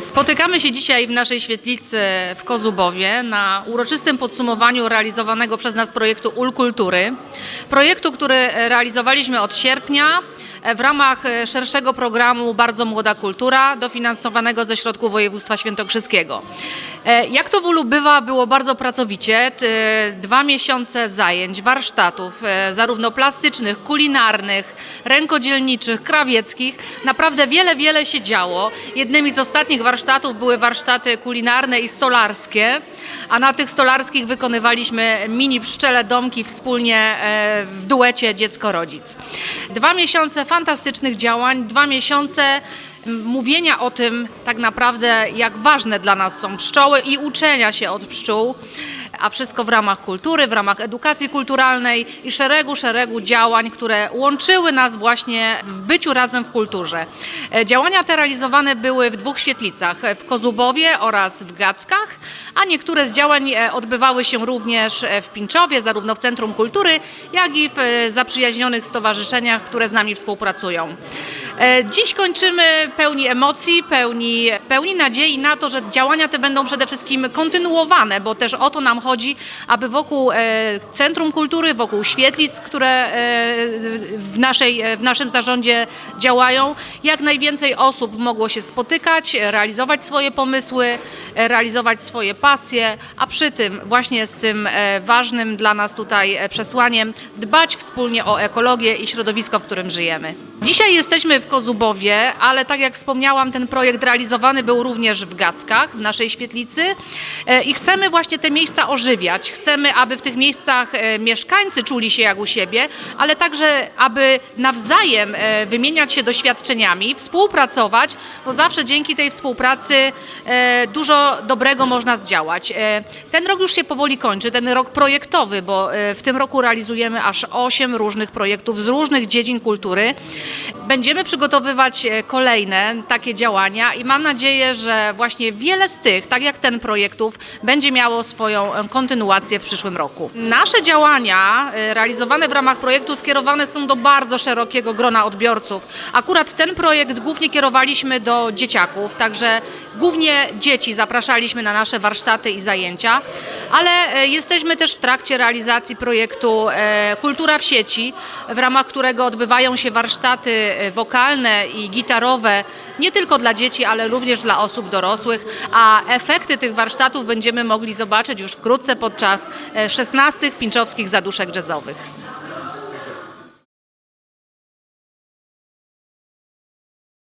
Spotykamy się dzisiaj w naszej świetlicy w Kozubowie na uroczystym podsumowaniu realizowanego przez nas projektu Ul Kultury. Projektu, który realizowaliśmy od sierpnia w ramach szerszego programu Bardzo Młoda Kultura, dofinansowanego ze środków województwa świętokrzyskiego. Jak to w Ulu bywa, było bardzo pracowicie. T- Dwa miesiące zajęć, warsztatów, e, zarówno plastycznych, kulinarnych, rękodzielniczych, krawieckich. Naprawdę wiele, wiele się działo. Jednymi z ostatnich warsztatów były warsztaty kulinarne i stolarskie, a na tych stolarskich wykonywaliśmy mini pszczele domki wspólnie e, w duecie dziecko-rodzic. Dwa miesiące fantastycznych działań, dwa miesiące mówienia o tym tak naprawdę, jak ważne dla nas są pszczoły i uczenia się od pszczół, a wszystko w ramach kultury, w ramach edukacji kulturalnej i szeregu, szeregu działań, które łączyły nas właśnie w byciu razem w kulturze. E, Działania te realizowane były w dwóch świetlicach, w Kozubowie oraz w Gackach, a niektóre z działań e, odbywały się również e, w Pinczowie, zarówno w Centrum Kultury, jak i w zaprzyjaźnionych stowarzyszeniach, które z nami współpracują. E, Dziś kończymy pełni emocji, pełni, pełni nadziei na to, że działania te będą przede wszystkim kontynuowane, bo też o to nam chodzi, aby wokół e, Centrum Kultury, wokół świetlic, które e, w, naszej, w naszym zarządzie działają, jak najwięcej osób mogło się spotykać, realizować swoje pomysły, realizować swoje pasje, a przy tym właśnie z tym ważnym dla nas tutaj przesłaniem dbać wspólnie o ekologię i środowisko, w którym żyjemy. Dzisiaj jesteśmy w Kozubowie, ale tak jak wspomniałam, ten projekt realizowany był również w Gackach, w naszej świetlicy E, i chcemy właśnie te miejsca ożywiać. Chcemy, aby w tych miejscach e, mieszkańcy czuli się jak u siebie, ale także, aby nawzajem e, wymieniać się doświadczeniami, współpracować, bo zawsze dzięki tej współpracy dużo dobrego można zdziałać. Ten rok już się powoli kończy, ten rok projektowy, bo w tym roku realizujemy aż 8 różnych projektów z różnych dziedzin kultury. Będziemy przygotowywać e, kolejne takie działania i mam nadzieję, że właśnie wiele z tych, tak jak ten projektów, będzie miało swoją e, kontynuację w przyszłym roku. Nasze działania e, realizowane w ramach projektu skierowane są do bardzo szerokiego grona odbiorców. Akurat ten projekt głównie kierowaliśmy do dzieciaków, także głównie dzieci zapraszaliśmy na nasze warsztaty i zajęcia, ale jesteśmy też w trakcie realizacji projektu Kultura w sieci, w ramach którego odbywają się warsztaty e, wokalne i gitarowe nie tylko dla dzieci, ale również dla osób dorosłych, a efekty tych warsztatów będziemy mogli zobaczyć już wkrótce podczas e, 16 Pinczowskich Zaduszek Jazzowych.